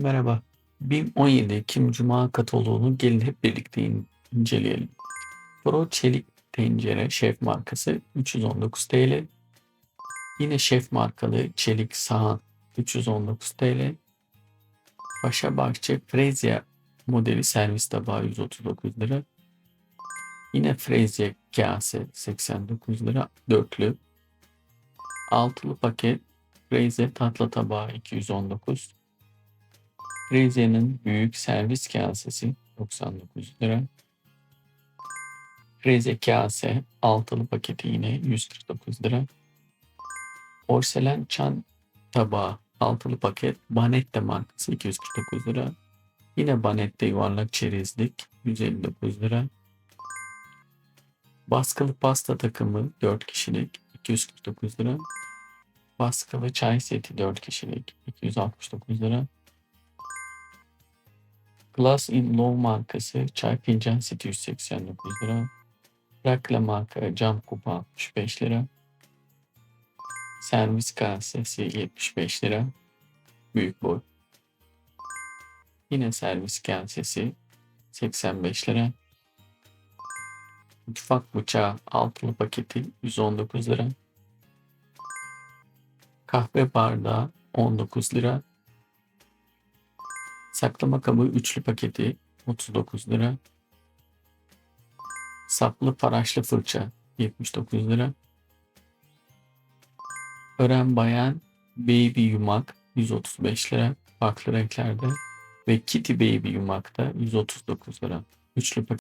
Merhaba. BİM 17 Ekim Cuma kataloğunu gelin hep birlikte in- inceleyelim. Pro çelik tencere şef markası 319 TL. Yine şef markalı çelik sahan 319 TL. Paşa Bahçe Frezya modeli servis tabağı 139 lira. Yine Frezya kase 89 lira dörtlü. Altılı paket Frezya tatlı tabağı 219. Frezia'nın büyük servis kasesi 99 lira. Frezya kase altılı paketi yine 149 lira. Porselen çan tabağı altılı paket Banette markası 249 lira. Yine Banette yuvarlak çerezlik 159 lira. Baskılı pasta takımı 4 kişilik 249 lira. Baskılı çay seti 4 kişilik 269 lira. Glass in Low markası çay fincan seti 189 lira. Rakla marka cam kupa 65 lira. Servis kasesi 75 lira. Büyük boy. Yine servis kasesi 85 lira. Mutfak bıçağı altılı paketi 119 lira. Kahve bardağı 19 lira. Saklama kabı üçlü paketi 39 lira. Saplı paraşlı fırça 79 lira. Ören bayan baby yumak 135 lira farklı renklerde ve kitty baby yumak da 139 lira. Üçlü paket